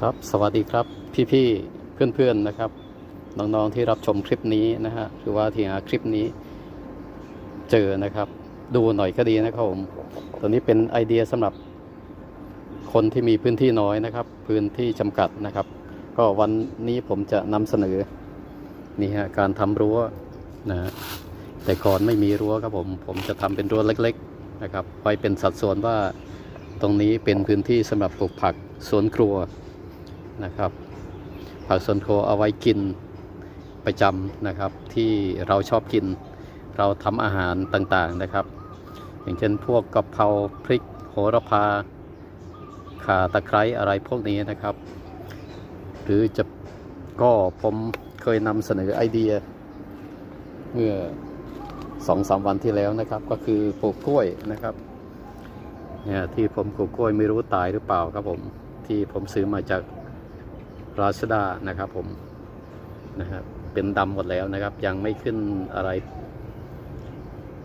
ครับสวัสดีครับพี่ๆเพื่อนๆนะครับน้องๆที่รับชมคลิปนี้นะฮะหรือว่าที่หาคลิปนี้เจอนะครับ ดูหน่อยก็ดีนะครับผมตัวนี้เป็นไอเดียสำหรับคนที่มีพื้นที่น้อยนะครับ พื้นที่จำกัดนะครับ ก็วันนี้ผมจะนำเสนอนี่ฮะการทำรั้วนะแต่ก่อนไม่มีรั้วครับผม ผมจะทำเป็นรั้วเล็ก ๆนะครับ ไว้เป็นสัดส่วนว่าตรงนี้เป็นพื้นที่สำหรับปลูกผักสวนครัว นะครับ ผักสวนครัวเอาไว้กินประจำนะครับ ที่เราชอบกิน เราทำอาหารต่างๆนะครับ อย่างเช่นพวกกะเพราพริกโหระพาข่าตะไคร้อะไรพวกนี้นะครับ หรือจะก็ผมเคยนำเสนอไอเดีย เมื่อสองสามวันที่แล้วนะครับ ก็คือปลูกกล้วยนะครับเนี่ยที่ผมปลูกกล้วยไม่รู้ตายหรือเปล่าครับผมที่ผมซื้อมาจาก ราชดานะครับผมนะครับเป็นดำหมดแล้วนะครับ ยังไม่ขึ้นอะไร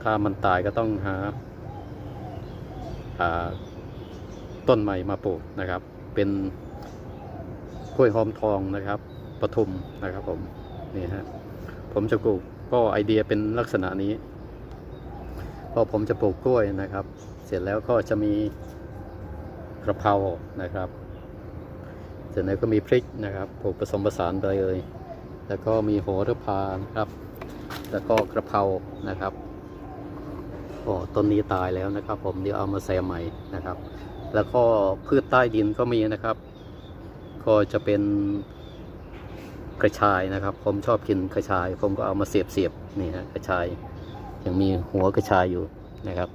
ถ้ามันตายก็ต้องหาต้นใหม่มาปลูกนะครับ เป็นกล้วยหอมทองนะครับปทุมนะครับผมนี่ฮะผมจะปลูกก็ไอเดียเป็นลักษณะนี้ก็ผมจะปลูกกล้วยนะครับ เสร็จแล้วก็จะมีกระเพรานะครับ เสร็จแล้วก็มีพริกนะครับปลูกผสมผสานไปเลย แล้วก็มีโหระพานะครับ แล้วก็กระเพรานะครับโอ้ต้นนี้ตายแล้วนะครับ ผมเดี๋ยวเอามาแซมใหม่นะครับ แล้วก็พืชใต้ดินก็มีนะครับ ก็จะเป็นกระชายนะครับ ผมชอบกินกระชาย ผมก็เอามาเสียบเสียบนี่ฮะกระชายยังมีหัวกระชายอยู่นะครับ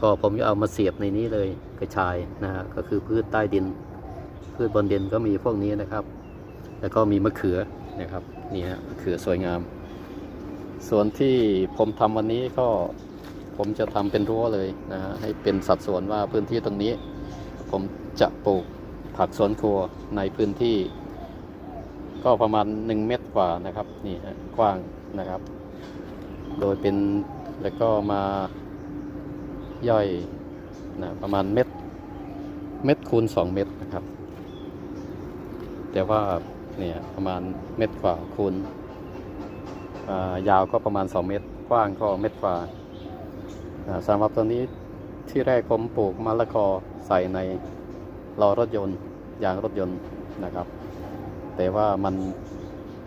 ก็ผมจะเอามาเสียบในนี้เลยกระชายนะฮะก็คือพืชใต้ดิน พืชบนดินก็มีพวกนี้นะครับ แล้วก็มีมะเขือนะครับนี่ฮะมะเขือสวยงาม ส่วนที่ผมทำวันนี้ก็ผมจะทำเป็นรั้วเลยนะฮะให้เป็นสัดส่วนว่าพื้นที่ตรงนี้ ผมจะปลูกผักสวนครัวในพื้นที่ ก็ประมาณ 1 เมตรกว่านะครับนี่ฮะกว้างนะครับ โดยเป็นแล้วก็มาย่อยนะประมาณเม็ดเม็ดคูณ 2 เม็ดนะครับ แต่ว่าเนี่ยประมาณเม็ดกว่าคูณยาวก็ประมาณ 2 เมตร กว้างก็เมตรกว่าสำหรับตัวนี้ที่แรกผมปลูกมะละกอใส่ในล้อรถยนต์ยางรถยนต์นะครับ แต่ว่ามัน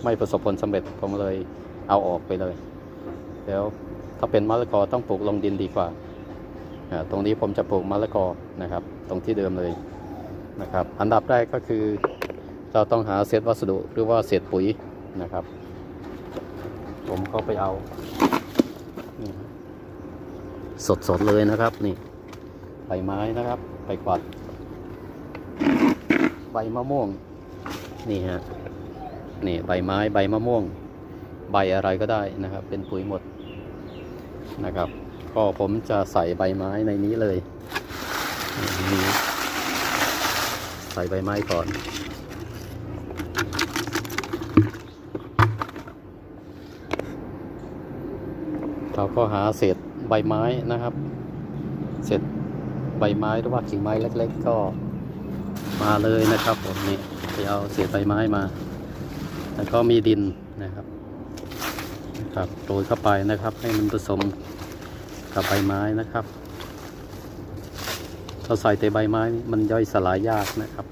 ไม่ประสบผลสำเร็จผมเลยเอาออกไปเลย แล้วถ้าเป็นมะละกอต้องปลูกลงดินดีกว่า ตรงนี้ผมจะปลูกมะละกอนะครับ ตรงที่เดิมเลยนะครับ อันดับแรกก็คือ เราต้องหาเศษวัสดุหรือว่าเศษปุ๋ยนะครับ ผมก็ไปเอา สดๆเลยนะครับนี่ใบไม้นะครับใบกวัดใบมะม่วง นี่ฮะนี่ใบไม้ใบมะม่วง ใบอะไรก็ได้นะครับ เป็นปุ๋ยหมดนะครับ ก็ผมจะใส่ใบไม้ในนี้เลย ใส่ใบไม้ก่อน เราก็หาเศษใบไม้นะครับ เศษใบไม้หรือว่ากิ่งไม้เล็ก ๆ ก็มาเลยนะครับผมนี่ไปเอาเศษใบไม้มาแล้วก็มีดินนะครับครับโรยเข้าไปนะครับให้มันผสมกับใบไม้นะครับเราใส่แต่ใบไม้มันย่อยสลายยากนะครับ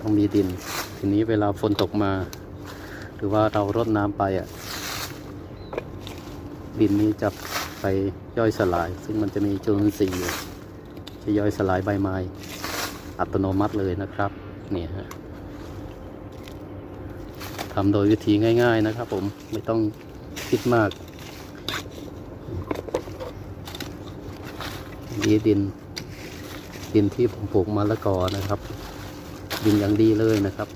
ต้องมีดิน ทีนี้เวลาฝนตกมา หรือว่าเรารดน้ำไปอะ ดินนี้จะไปย่อยสลาย ซึ่งมันจะมีจุลินทรีย์จะย่อยสลายใบไม้อัตโนมัติเลยนะครับเนี่ยฮะทำโดยวิธีง่าย ๆนะครับ ผมไม่ต้องคิดมากดีดิน ดินที่ผมปลูกมะละกอนะครับ ดินอย่างดีเลยนะครับ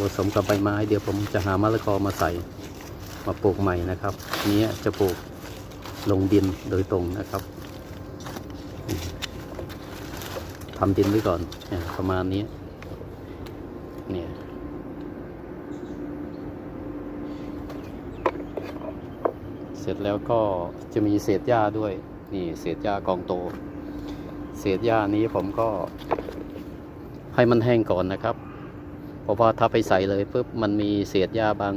ผสมกับใบไม้ เดี๋ยวผมจะหามะละกอมาใส่ มาปลูกใหม่นะครับนนี้จะปลูกลงดินโดยตรงนะครับทำดินไว้ก่อนเนี่ยประมาณนี้เนี่ยเสร็จแล้วก็จะมีเศษหญ้าด้วย นี่เศษหญ้ากองโต เศษหญ้านี้ผมก็ให้มันแห้งก่อนนะครับ เพราะว่าถ้าไปใส่เลยปุ๊บมันมีเศษหญ้าบาง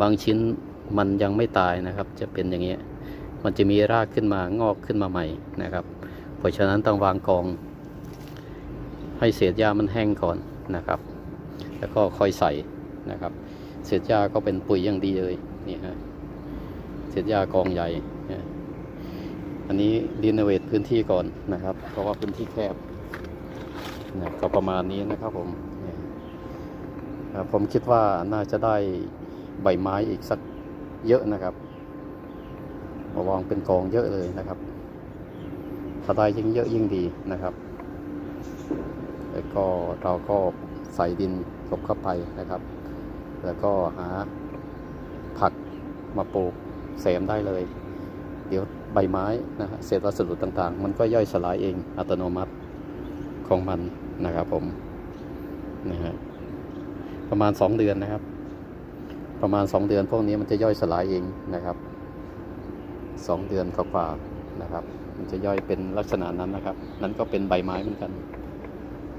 บางชิ้นมันยังไม่ตายนะครับ จะเป็นอย่างเงี้ยมันจะมีรากขึ้นมางอกขึ้นมาใหม่นะครับ เพราะฉะนั้นต้องวางกอง ให้เศษหญ้ามันแห้งก่อนนะครับ แล้วก็ค่อยใส่นะครับ เศษหญ้าก็เป็นปุ๋ยอย่างดีเลยนี่ฮะเศษหญ้ากองใหญ่นะอันนี้รีโนเวทพื้นที่ก่อนนะครับ เพราะว่าพื้นที่แคบนะก็ประมาณนี้นะครับผมผมคิดว่าน่าจะได้ ใบไม้อีกสักเยอะนะครับมาวางเป็นกองเยอะเลยนะครับถ้าได้ยิ่งเยอะยิ่งดีนะครับ แล้วก็เราก็ใส่ดินลบเข้าไปนะครับ แล้วก็หาผักมาปลูกเสมได้เลย เดี๋ยวใบไม้นะฮะเศษวัสดุต่างๆ มันก็ย่อยสลายเองอัตโนมัติของมันนะครับผมนะฮะประมาณ 2 เดือนนะครับ ประมาณ 2 เดือนพวกนี้มันจะย่อยสลายเองนะครับ 2 เดือนกว่าๆนะครับ มันจะย่อยเป็นลักษณะนั้นนะครับ นั้นก็เป็นใบไม้เหมือนกัน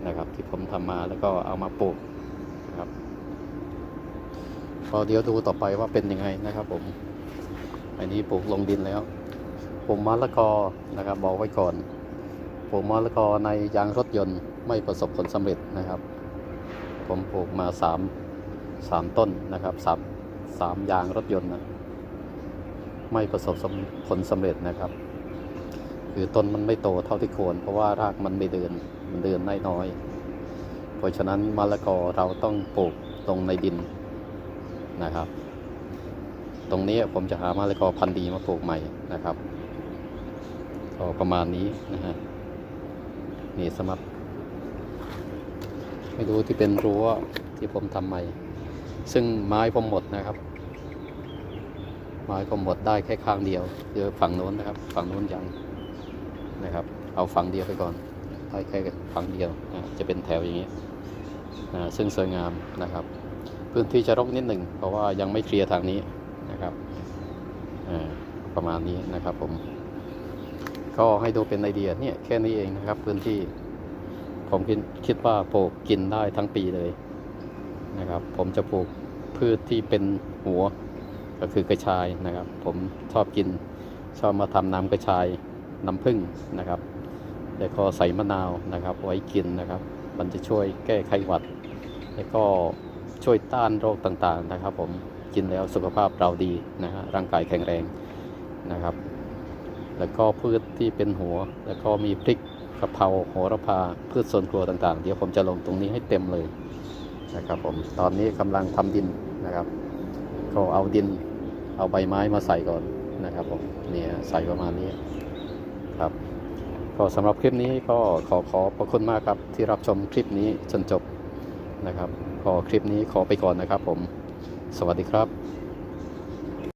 นะครับ ที่ผมทำมาแล้วก็เอามาปลูกนะครับพอเดี๋ยวดูต่อไปว่าเป็นยังไงนะครับ ผม อันนี้ปลูกลงดินแล้วปลูกมะละกอนะครับ บอกไว้ก่อนปลูกมะละกอในยางรถยนต์ไม่ประสบผลสำเร็จนะครับ ผมปลูกมาสาม สามต้นนะครับสามสามยางรถยนต์นะไม่ประสบผลสำเร็จนะครับ คือต้นมันไม่โตเท่าที่ควร เพราะว่ารากมันไม่เดินมันเดินได้น้อย เพราะฉะนั้นมะละกอเราต้องปลูกตรงในดินนะครับ ตรงนี้ผมจะหามะละกอพันธุ์ดีมาปลูกใหม่นะครับก็ประมาณนี้นะฮะนี่สมัครไม่ดูที่เป็นรั้วที่ผมทำใหม่ ซึ่งไม้ผมหมดนะครับ ไม้ผมหมดได้แค่ข้างเดียวเดี๋ยวฝั่งโน้นนะครับ ฝั่งโน้นยังนะครับ เอาฝั่งเดียวไปก่อนได้แค่ฝั่งเดียวนะจะเป็นแถวอย่างนี้นะซึ่งสวยงามนะครับ พื้นที่จะรกนิดหนึ่งเพราะว่ายังไม่เคลียร์ทางนี้นะครับอ่าประมาณนี้นะครับผมก็ให้ดูเป็นไอเดียเนี่ยแค่นี้เองนะครับ พื้นที่ผมคิดคิดว่าปลูกกินได้ทั้งปีเลย นะครับ ผมจะปลูกพืชที่เป็นหัวก็คือกระชายนะครับ ผมชอบกินชอบมาทำน้ำกระชายน้ำผึ้งนะครับแล้วก็ใส่มะนาวนะครับ ไว้กินนะครับ มันจะช่วยแก้ไขหวัด แล้วก็ช่วยต้านโรคต่างๆนะครับ ผมกินแล้วสุขภาพเราดีนะฮะร่างกายแข็งแรงนะครับ แล้วก็พืชที่เป็นหัว แล้วก็มีพริกกะเพราโหระพาพืชสวนครัวต่างๆ เดี๋ยวผมจะลงตรงนี้ให้เต็มเลย นะครับผมตอนนี้กำลังทำดินนะครับ ก็เอาดินเอาใบไม้มาใส่ก่อนนะครับผมเนี่ยใส่ประมาณนี้ครับก็สำหรับคลิปนี้ก็ขอขอบพระคุณมากครับที่รับชมคลิปนี้จนจบนะครับก็คลิปนี้ขอไปก่อนนะครับผม สวัสดีครับ